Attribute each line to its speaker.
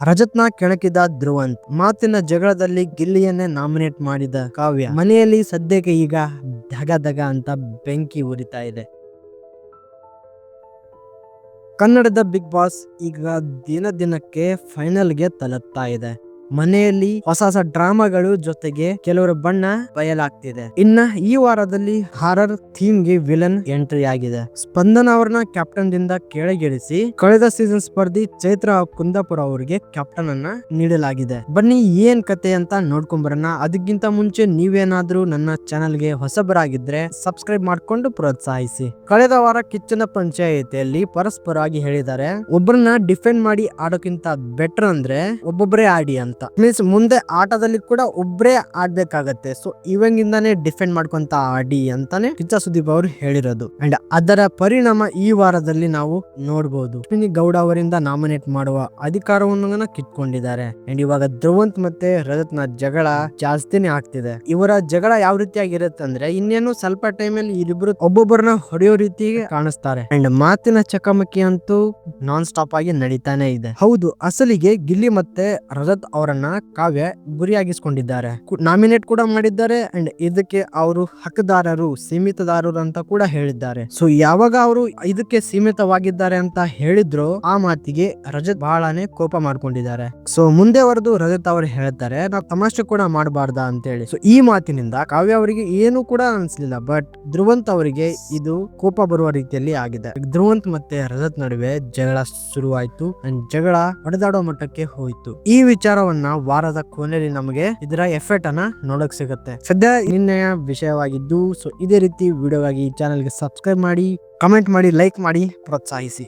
Speaker 1: ರಜತ್ನ ಕೆಣಕಿದ ಧ್ರುವಂತ್ ಮಾತಿನ ಜಗಳದಲ್ಲಿ ಗಿಲ್ಲಿಯನ್ನೇ ನಾಮಿನೇಟ್ ಮಾಡಿದ ಕಾವ್ಯ ಮನೆಯಲ್ಲಿ ಸದ್ಯಕ್ಕೆ ಈಗ ಧಗ ಧಗ ಅಂತ ಬೆಂಕಿ ಉರಿತಾ ಇದೆ. ಕನ್ನಡದ ಬಿಗ್ ಬಾಸ್ ಈಗ ದಿನ ದಿನಕ್ಕೆ ಫೈನಲ್ಗೆ ತಲುಪ್ತಾ ಇದೆ. ಮನೆಯಲ್ಲಿ ಹೊಸ ಹೊಸ ಡ್ರಾಮಾಗಳು ಜೊತೆಗೆ ಕೆಲವರ ಬಣ್ಣ ಬಯಲಾಗ್ತಿದೆ. ಇನ್ನ ಈ ವಾರದಲ್ಲಿ ಹಾರರ್ ಥೀಮ್ಗೆ ವಿಲನ್ ಎಂಟ್ರಿ ಆಗಿದೆ. ಸ್ಪಂದನ ಅವರನ್ನ ಕ್ಯಾಪ್ಟನ್ ದಿಂದ ಕೆಳಗಿಳಿಸಿ ಕಳೆದ ಸೀಸನ್ ಸ್ಪರ್ಧಿ ಚೈತ್ರ ಕುಂದಾಪುರ ಅವರಿಗೆ ಕ್ಯಾಪ್ಟನ್ ಅನ್ನ ನೀಡಲಾಗಿದೆ. ಬನ್ನಿ ಏನ್ ಕತೆ ಅಂತ ನೋಡ್ಕೊಂಬರೋಣ. ಅದಕ್ಕಿಂತ ಮುಂಚೆ ನೀವೇನಾದ್ರೂ ನನ್ನ ಚಾನೆಲ್ಗೆ ಹೊಸಬರಾಗಿದ್ರೆ ಸಬ್ಸ್ಕ್ರೈಬ್ ಮಾಡ್ಕೊಂಡು ಪ್ರೋತ್ಸಾಹಿಸಿ. ಕಳೆದ ವಾರ ಕಿಚ್ಚನ ಪಂಚಾಯಿತಿಯಲ್ಲಿ ಪರಸ್ಪರವಾಗಿ ಹೇಳಿದ್ದಾರೆ. ಒಬ್ಬರನ್ನ ಡಿಫೆಂಡ್ ಮಾಡಿ ಆಡೋಕ್ಕಿಂತ ಬೆಟರ್ ಅಂದ್ರೆ ಒಬ್ಬೊಬ್ಬರೇ ಆಡಿ ಅಂತ. ಮೀನ್ಸ್ ಮುಂದೆ ಆಟದಲ್ಲಿ ಕೂಡ ಒಬ್ರೇ ಆಡ್ಬೇಕಾಗತ್ತೆ. ಸೊ ಇವಂಗಿಂದಾನೇ ಡಿಫೆಂಡ್ ಮಾಡ್ಕೊಂತ ಆಡಿ ಅಂತಾನೆ ಕಿಚ್ಚ ಸುದೀಪ್ ಅವರು ಹೇಳಿರೋದು. ಅಂಡ್ ಅದರ ಪರಿಣಾಮ ಈ ವಾರದಲ್ಲಿ ನಾವು ನೋಡಬಹುದು ಅಶ್ವಿನಿ ಗೌಡ ಅವರಿಂದ ನಾಮಿನೇಟ್ ಮಾಡುವ ಅಧಿಕಾರವನ್ನು ಕಿತ್ಕೊಂಡಿದ್ದಾರೆ. ಅಂಡ್ ಇವಾಗ ಧ್ರುವಂತ್ ಮತ್ತೆ ರಜತ್ನ ಜಗಳ ಜಾಸ್ತಿನೇ ಆಗ್ತಿದೆ. ಇವರ ಜಗಳ ಯಾವ ರೀತಿಯಾಗಿರುತ್ತೆ ಅಂದ್ರೆ ಇನ್ನೇನು ಸ್ವಲ್ಪ ಟೈಮಲ್ಲಿ ಇಬ್ಬರು ಒಬ್ಬೊಬ್ಬರನ್ನ ಹೊಡೆಯೋ ರೀತಿಗೆ ಕಾಣಿಸ್ತಾರೆ. ಅಂಡ್ ಮಾತಿನ ಚಕಮಕಿ ಅಂತೂ ನಾನ್ ಸ್ಟಾಪ್ ಆಗಿ ನಡೀತಾನೆ ಇದೆ. ಹೌದು, ಅಸಲಿಗೆ ಗಿಲ್ಲಿ ಮತ್ತೆ ರಜತ್ ಅವರನ್ನ ಕಾವ್ಯ ಗುರಿಯಾಗಿಸ್ಕೊಂಡಿದ್ದಾರೆ. ನಾಮಿನೇಟ್ ಕೂಡ ಮಾಡಿದ್ದಾರೆ ಅಂಡ್ ಇದಕ್ಕೆ ಅವರು ಹಕ್ಕದಾರರು ಸೀಮಿತದಾರರು ಅಂತ ಕೂಡ ಹೇಳಿದ್ದಾರೆ. ಸೊ, ಯಾವಾಗ ಅವರು ಇದಕ್ಕೆ ಸೀಮಿತವಾಗಿದ್ದಾರೆ ಅಂತ ಹೇಳಿದ್ರು ಆ ಮಾತಿಗೆ ರಜತ್ ಬಹಳನೇ ಕೋಪ ಮಾಡ್ಕೊಂಡಿದ್ದಾರೆ. ಸೊ, ಮುಂದೆ ವರೆದು ರಜತ್ ಅವರು ಹೇಳ್ತಾರೆ, ನಾವು ತಮಾಷೆ ಕೂಡ ಮಾಡಬಾರ್ದ ಅಂತ ಹೇಳಿ ಸೊ, ಈ ಮಾತಿನಿಂದ ಕಾವ್ಯ ಅವರಿಗೆ ಏನು ಕೂಡ ಅನ್ಸಲಿಲ್ಲ, ಬಟ್ ಧ್ರುವಂತ್ ಅವರಿಗೆ ಇದು ಕೋಪ ಬರುವ ರೀತಿಯಲ್ಲಿ ಆಗಿದೆ. ಧ್ರುವಂತ್ ಮತ್ತೆ ರಜತ್ ನಡುವೆ ಜಗಳ ಶುರುವಾಯ್ತು ಅಂಡ್ ಜಗಳ ಹೊಡೆದಾಡೋ ಮಟ್ಟಕ್ಕೆ ಹೋಯ್ತು. ಈ ವಿಚಾರವನ್ನ ವಾರದ ಕೊನೆಯಲ್ಲಿ ನಮಗೆ ಇದರ ಎಫೆಕ್ಟ್ ಅನ್ನ ನೋಡಕ್ ಸಿಗುತ್ತೆ. ಸದ್ಯ ನಿನ್ನೆಯ ವಿಷಯವಾಗಿದ್ದು ಸೊ ಇದೇ ರೀತಿ ವಿಡಿಯೋಗಾಗಿ ಚಾನೆಲ್ಗೆ ಸಬ್ಸ್ಕ್ರೈಬ್ ಮಾಡಿ ಕಮೆಂಟ್ ಮಾಡಿ ಲೈಕ್ ಮಾಡಿ, ಪ್ರೋತ್ಸಾಹಿಸಿ.